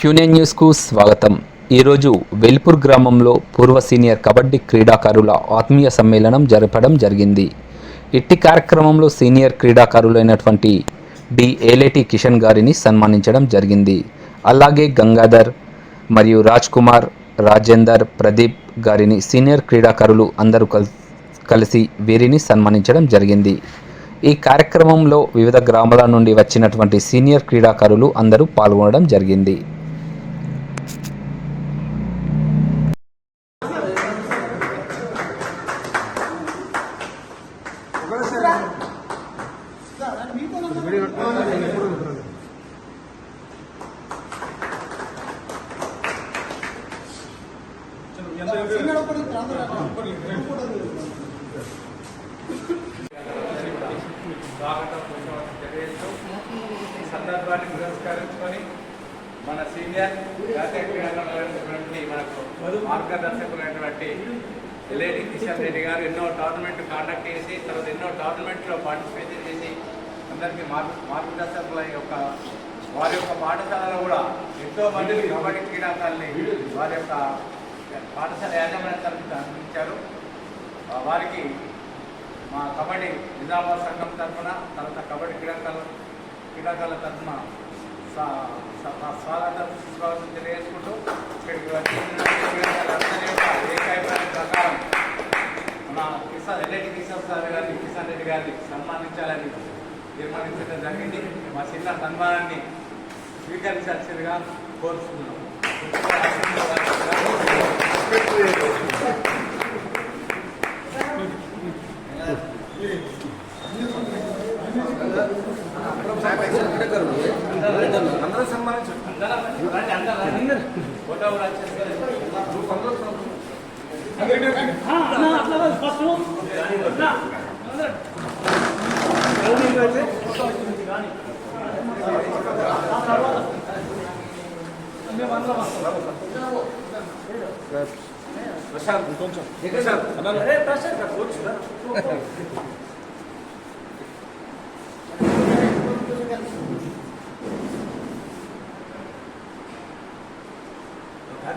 క్యూనియన్ న్యూస్కు స్వాగతం. ఈరోజు వెల్పూర్ గ్రామంలో పూర్వ సీనియర్ కబడ్డీ క్రీడాకారుల ఆత్మీయ సమ్మేళనం జరపడం జరిగింది. ఇట్టి కార్యక్రమంలో సీనియర్ క్రీడాకారులైనటువంటి డి ఏలేటి కిషన్ గారిని సన్మానించడం జరిగింది. అలాగే గంగాధర్ మరియు రాజ్ కుమార్ రాజేందర్ ప్రదీప్ గారిని సీనియర్ క్రీడాకారులు అందరూ కలిసి వీరిని సన్మానించడం జరిగింది. ఈ కార్యక్రమంలో వివిధ గ్రామాల నుండి వచ్చినటువంటి సీనియర్ క్రీడాకారులు అందరూ పాల్గొనడం జరిగింది. సందర్భాన్ని పురస్కరించుకొని మన సీనియర్ జాతీయ మనకు మార్గదర్శకులైనటువంటి ఎల్ఏడి కిషన్ రెడ్డి గారు ఎన్నో టోర్నమెంట్ కండక్ట్ చేసి తర్వాత ఎన్నో టోర్నమెంట్లో పార్టిసిపేట్ చేసి అందరికీ మార్గ మార్గదర్శకుల యొక్క వారి యొక్క పాఠశాలలో కూడా ఎంతో మంది కబడ్డీ క్రీడాకారుల్ని వారి యొక్క పాఠశాల యాజమాన్య తరఫున అందించారు. వారికి మా కబడ్డీ నిజామాబాద్ సంఘం తరఫున తర్వాత కబడ్డీ క్రీడాకారుల క్రీడాకారుల తరఫున స్వా- స్వాగతం సుస్వాగతం తెలియజేసుకుంటూ ఇక్కడికి వచ్చినటువంటి క్రీడాకారులందరి యొక్క ఏకాభిప్రాయం ప్రకారం మన కిసాన్ రెడ్డి కిషన్ సార్ గారిని కిషన్ రెడ్డి గారిని సన్మానించాలని తీర్మానించడం జరిగింది మా చిన్న సన్మానాన్ని స్వీకరించాల్సిందిగా కోరుతున్నాం అందరూ సన్మానించండి ఫోటో కూడా వచ్చేసి ప్రశాంత్ కొంచెం ప్రశాంత్